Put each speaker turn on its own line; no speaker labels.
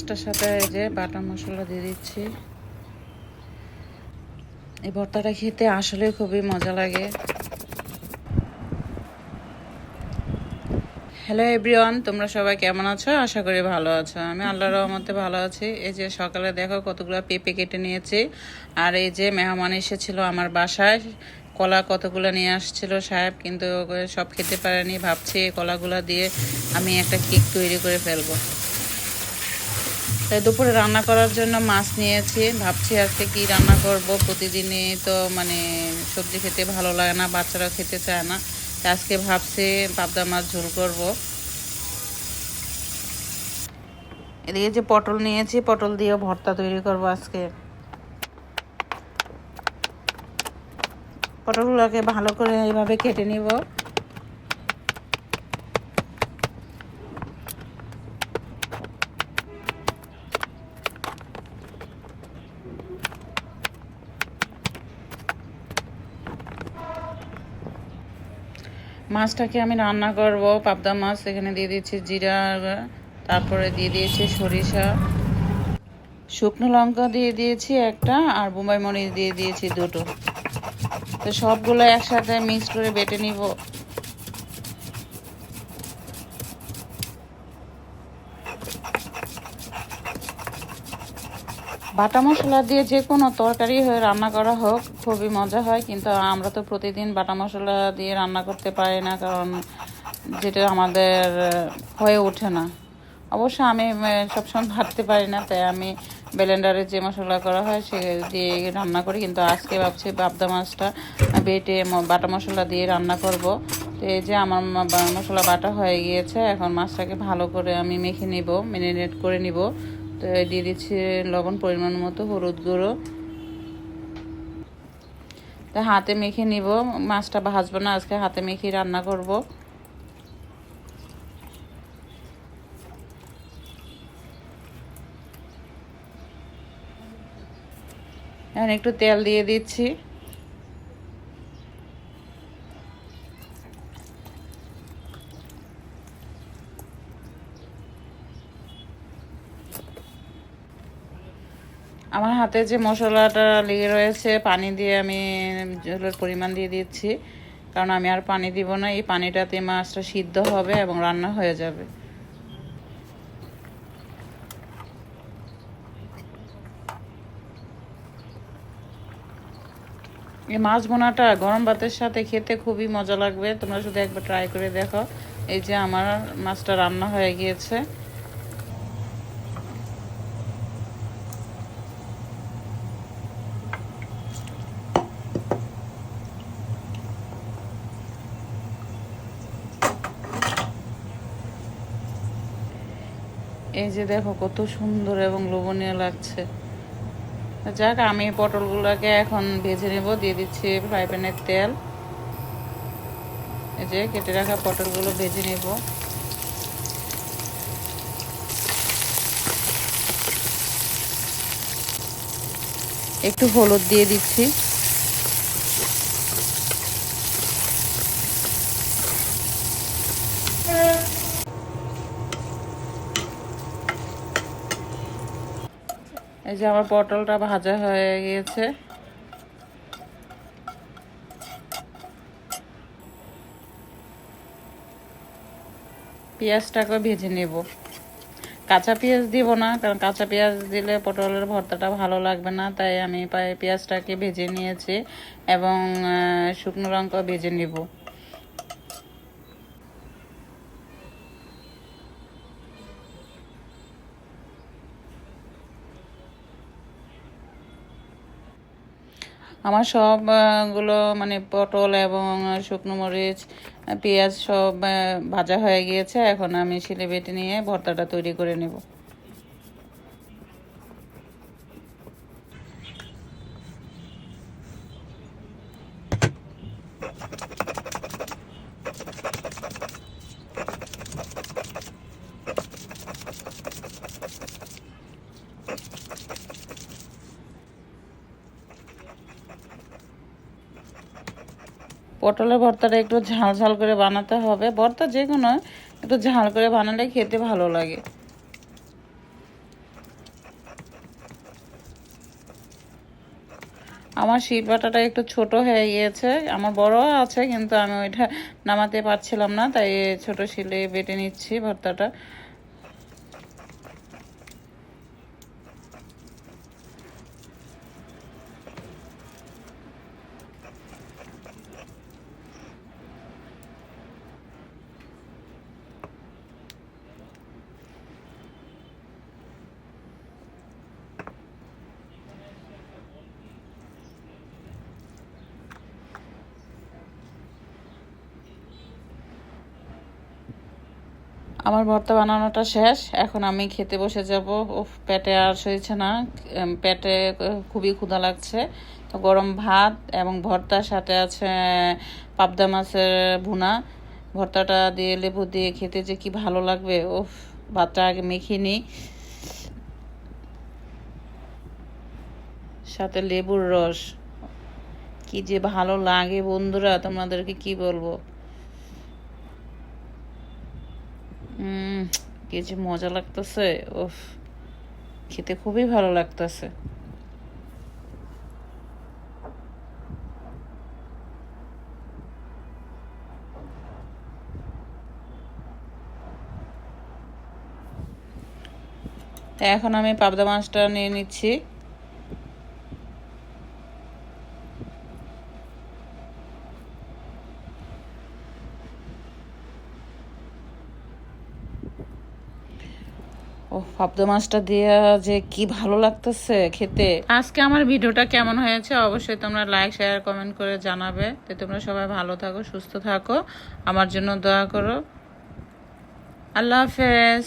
মাছটার সাথে যে বাটা মশলা দিয়ে দিচ্ছি। এই ভর্তাটা খেতে আসলে খুবই মজা লাগে। হ্যালো এভরিওয়ান তোমরা সবাই কেমন আছো? আশা করি ভালো আছো। আমি আল্লাহর রহমতে ভালো আছি। এই যে সকালে দেখো কতগুলো পেঁপে কেটে নিয়েছি। আর এই যে মেহমান এসেছিল আমার বাসায়। কলা কতগুলো নিয়ে আসছিল সাহেব, কিন্তু সব খেতে পারেনি। ভাবছি কলাগুলো দিয়ে আমি একটা কেক তৈরি করে ফেলব। তাই দুপুরে রান্না করার জন্য মাছ নিয়েছি। ভাবছি আজকে কি রান্না করব। প্রতিদিনই তো মানে সবজি খেতে ভালো লাগে না বাচ্চারা খেতে চায় না। তাই আজকে ভাবছি পাবদা মাছ ঝোল করব। এদিকে যে পটল নিয়েছি, পটল দিয়েও ভর্তা তৈরি করব আজকে। পটলগুলোকে ভালো করে এইভাবে কেটে নিব। মাছটাকে আমি রান্না করব, পাবদা মাছ এখানে দিয়ে দিচ্ছি জিরা, তারপরে দিয়ে দিয়েছি সরিষা। শুকনো লঙ্কা দিয়ে দিয়েছি একটা, আর বোম্বাই মরিচ দিয়ে দিয়েছি দুটো। তো সবগুলো একসাথে মিক্স করে বেটে নিব। বাটা মশলা দিয়ে যে কোনো তরকারি হয়ে রান্না করা হোক, খুবই মজা হয়। কিন্তু আমরা তো প্রতিদিন বাটা মশলা দিয়ে রান্না করতে পারি না, কারণ যেটা আমাদের হয়ে ওঠে না। অবশ্য আমি সবসময় ভাবতে পারি না, তাই আমি ব্লেন্ডারে যে মশলা করা হয় সে দিয়ে রান্না করি। কিন্তু আজকে ভাবছি পাবদা মাছটা বেটে বাটা মশলা দিয়ে রান্না করব। তো এই যে আমার মশলা বাটা হয়ে গিয়েছে, এখন মাছটাকে ভালো করে আমি মেখে নিব ম্যারিনেট করে নিব। তো দিয়ে দিচ্ছি লবণ, পরিমাণ মতো হলুদ গুঁড়ো। তা হাতে মেখে নিব। মাছটা ভাজবো না, আজকে হাতে মেখে রান্না করব। এখন একটু তেল দিয়ে দিচ্ছি। আমার হাতে যে মশলাটা লেগে রয়েছে, পানি দিয়ে আমি ঝোলের পরিমাণ দিয়ে দিচ্ছি। কারণ আমি আর পানি দিব না, এই পানিটাতে মাছটা সিদ্ধ হবে এবং রান্না হয়ে যাবে। এই মাছ বোনাটা গরম ভাতের সাথে খেতে খুবই মজা লাগবে। তোমরা শুধু একবার ট্রাই করে দেখো। এই যে আমার মাছটা রান্না হয়ে গিয়েছে। এই যে দেখো কত সুন্দর এবং লোভনীয় লাগছে। যাক, আমি পটলগুলোকে এখন ভেজে নেব, দিয়ে দিচ্ছি ফ্রাই প্যানের তেল। এই যে কেটে রাখা পটলগুলো ভেজে নেব। একটু হলুদ দিয়ে দিচ্ছি। এই যে আমার পটলটা ভাজা হয়ে গিয়েছে। পেঁয়াজটাকে ভেজে নেব। কাঁচা পেঁয়াজ দিব না, কারণ কাঁচা পেঁয়াজ দিলে পটলের ভর্তাটা ভালো লাগবে না, তাই আমি পেঁয়াজটাকে ভেজে নিয়েছি এবং শুকনো লঙ্কা ভেজে নেব। আমার সবগুলো মানে পটল এবং শুকনো মরিচ পেঁয়াজ সব ভাজা হয়ে গিয়েছে। এখন আমি শিলে বেটে নিয়ে ভর্তাটা তৈরি করে নেব। পটলের ভর্তাটা একটু ঝাল ঝাল করে বানাতে হবে। ভর্তা যে কোনো একটু ঝাল করে বানালে খেতে ভালো লাগে। আমার শিলপাটাটা একটু ছোট হয়ে গিয়েছে। আমার বড় আছে, কিন্তু আমি ওইটা নামাতে পারছিলাম না, তাই ছোট শিলে বেটে নিচ্ছি ভর্তাটা। আমার ভর্তা বানানোটা শেষ। এখন আমি খেতে বসে যাব। ও পেটে আর সইছে না। পেটে খুবই ক্ষুধা লাগছে। তো গরম ভাত এবং ভর্তার সাথে আছে পাবদা মাছের ভুনা। ভর্তাটা দিয়ে লেবু দিয়ে খেতে যে কি ভালো লাগবে। ও ভাতটা আগে মেখে নিই। সাথে লেবুর রস। কি যে ভালো লাগে বন্ধুরা, তোমাদেরকে কি বলব? কি যে মজা লাগতেছে, উফ, খেতে খুবই ভালো লাগতেছে। এখন আমি পাবদা মাছটা নিয়ে নিচ্ছি। ও পাবদা মাছটা দিয়ে যে কি ভালো লাগতেছে খেতে। আজকে আমার ভিডিওটা কেমন হয়েছে অবশ্যই তোমরা লাইক শেয়ার কমেন্ট করে জানাবে। তো তোমরা সবাই ভালো থাকো, সুস্থ থাকো। আমার জন্য দোয়া করো। আল্লাহ হাফেজ।